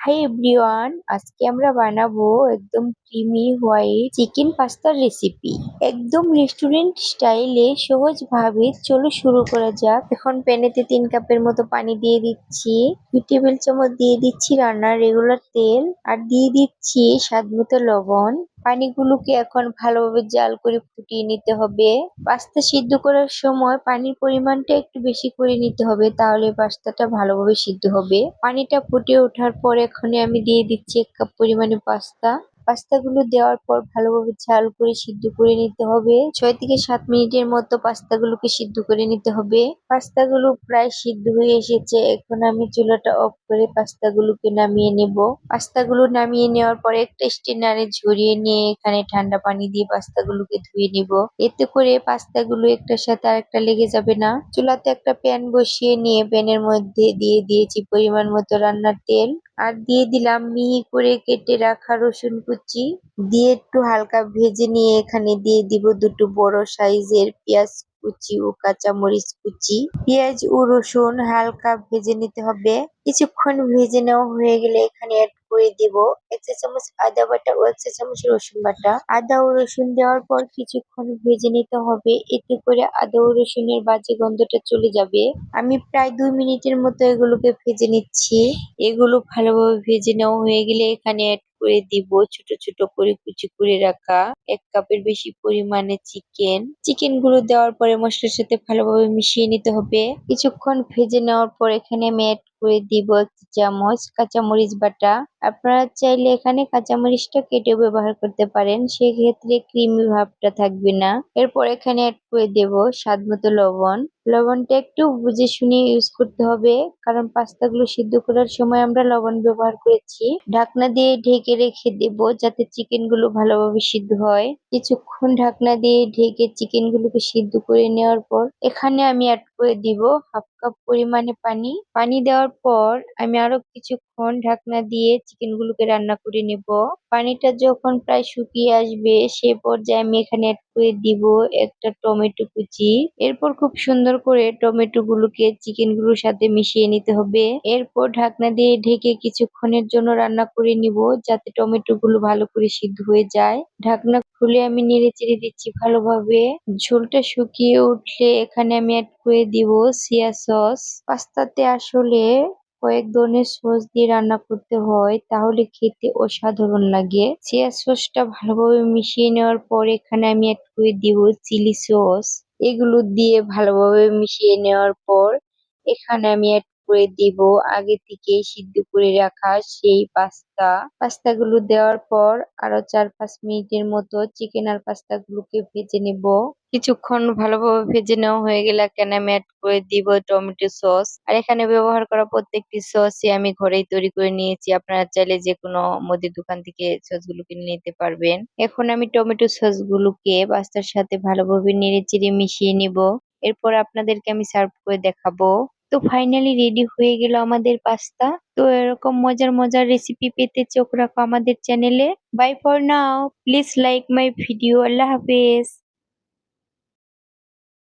Hi everyone আজকে আমরা বানাবো একদম ক্রিমি হোয়াইট চিকেন পাস্তার রেসিপি একদম রেস্টুরেন্ট স্টাইলে সহজ ভাবে চলো শুরু করা যাক। এখন প্যানেতে তিন কাপের মতো পানি দিয়ে দিচ্ছি। দুই টেবিল চামচ দিয়ে দিচ্ছি রান্নার রেগুলার তেল। আর দিয়ে দিচ্ছি স্বাদ মতো লবণ। পানিগুলোকে এখন ভালোভাবে জাল করে ফুটিয়ে নিতে হবে। পাস্তা সিদ্ধ করার সময় পানির পরিমাণটা একটু বেশি করে নিতে হবে, তাহলে পাস্তাটা ভালোভাবে সিদ্ধ হবে। পানিটা ফুটে ওঠার পর এখানে আমি দিয়ে দিচ্ছি এক কাপ পরিমাণে পাস্তা। পাস্তাগুলো দেওয়ার পর ভালোভাবে ঝাল করে সিদ্ধ করে নিতে হবে। ছয় থেকে সাত মিনিটের মতো পাস্তাগুলোকে সিদ্ধ করে নিতে হবে। পাস্তাগুলো প্রায় সিদ্ধ হয়ে এসেছে। এখন আমি চুলাটা অফ করে পাস্তাগুলোকে নামিয়ে নেব। পাস্তাগুলো নামিয়ে নেওয়ার পরে একটা স্টেনারে ঝরিয়ে নিয়ে এখানে ঠান্ডা পানি দিয়ে পাস্তাগুলোকে ধুয়ে নিব। এতে করে পাস্তাগুলো একটার সাথে আরেকটা লেগে যাবে না। চুলাতে একটা প্যান বসিয়ে নিয়ে প্যানের মধ্যে দিয়ে দিয়েছি পরিমাণ মতো রান্নার তেল। আর দিয়ে দিলাম মিহি করে কেটে রাখা রসুন কুচি। দিয়ে একটু হালকা ভেজে নিয়ে এখানে দিয়ে দিব দুটো বড় সাইজের পেঁয়াজ কুচি ও কাঁচা মরিচ কুচি, পেঁয়াজ ও রসুন হালকা ভেজে নিতে হবে। কিছুক্ষণ ভেজে নেওয়া হয়ে গেলে এখানে অ্যাড করে দিব এক চা চামচ আদা বাটা ও এক চা চামচ রসুন বাটা। আদা ও রসুন দেওয়ার পর কিছুক্ষণ ভেজে নিতে হবে, এতে করে আদা ও রসুনের বাজে গন্ধটা চলে যাবে। আমি প্রায় দুই মিনিটের মতো এগুলোকে ভেজে নিচ্ছি। এগুলো ভালোভাবে ভেজে নেওয়া হয়ে গেলে এখানে অ্যাড করে দিব, ছোট ছোট করে কুচি করে রাখা। এক কাপের বেশি পরিমাণে চিকেন চিকেনগুলো দেওয়ার পরে মশলার সাথে ভালোভাবে মিশিয়ে নিতে হবে। কিছুক্ষণ ভেজে নেওয়ার পর এখানে আমি অ্যাড করে দিব এক চামচ কাঁচামরিচ বাটা। আপনারা চাইলে এখানে কাঁচামরিচটা কেটেও ব্যবহার করতে পারেন, সেক্ষেত্রে ক্রিমি ভাবটা থাকবে না। এরপর এখানে অ্যাড করে দেব স্বাদ মতো লবণ। লবণটা একটু বুঝে শুনে ইউজ করতে হবে, কারণ পাস্তাগুলো সিদ্ধ করার সময় আমরা লবণ ব্যবহার করেছি। ঢাকনা দিয়ে ঢেকে রেখে দেব যাতে চিকেনগুলো ভালোভাবে সিদ্ধ হয়। কিছুক্ষণ ঢাকনা দিয়ে ঢেকে চিকেন গুলোকে সিদ্ধ করে নেওয়ার পর এখানে আমি অ্যাড করে দিব হাফ কাপ পরিমাণে পানি। পানি দেওয়ার পর আমি আরও কিছুক্ষণ ঢাকনা দিয়ে চিকেন গুলোকে রান্না করে নেব। পানিটা যখন প্রায় শুকিয়ে আসবে, সে পর্যায়ে আমি এখানে অ্যাড করে দিব একটা টমেটো কুচি। এরপর খুব সুন্দর করে টমেটো গুলোকে চিকেনগুলোর সাথে মিশিয়ে নিতে হবে। এরপর ঢাকনা দিয়ে ঢেকে কিছুক্ষণের জন্য রান্না করে নিব যাতে টমেটো গুলো ভালো করে সিদ্ধ হয়ে যায়। ঢাকনা খুলে আমি নেড়ে চেড়ে দিচ্ছি ভালোভাবে। ঝোলটা শুকিয়ে উঠলে এখানে আমি অ্যাড করে দিব সিয়া সস। পাস্তাতে আসলে কয়েক ধরনের সস দিয়ে রান্না করতে হয়, তাহলে খেতে অসাধারণ লাগে। চিয়া সসটা ভালোভাবে মিশিয়ে নেওয়ার পর এখানে আমি অ্যাড করে দিব চিলি সস। এগুলো দিয়ে ভালোভাবে মিশিয়ে নেওয়ার পর এখানে আমি অ্যাড করে দিব। আগে থেকে সিদ্ধ করে রাখা সেই পাস্তা। পাস্তা গুলো দেওয়ার পর আরও চার পাঁচ মিনিটের মতো চিকেন আর পাস্তা গুলোকে ভেজে নেব। কিছুক্ষণ ভালোভাবে ভেজে নেওয়া হয়ে গেলে এখানে আমি অ্যাড করে দিব টমেটো সস। আর এখানে ব্যবহার করা প্রত্যেকটি সসই আমি ঘরেই তৈরি করে নিয়েছি। আপনারা চাইলে যে কোনো মুদির দোকান থেকে সসগুলো কিনে নিতে পারবেন। এখন আমি টমেটো সস গুলোকে পাস্তার সাথে ভালোভাবে নেড়ে চেড়ে মিশিয়ে নিব। এরপর আপনাদেরকে আমি সার্ভ করে দেখাবো। তো ফাইনালি রেডি হয়ে গেল আমাদের পাস্তা তো এরকম মজার মজার রেসিপি পেতে চোখ রাখো আমাদের চ্যানেলে bye for now please like my video Allah হাফেজ।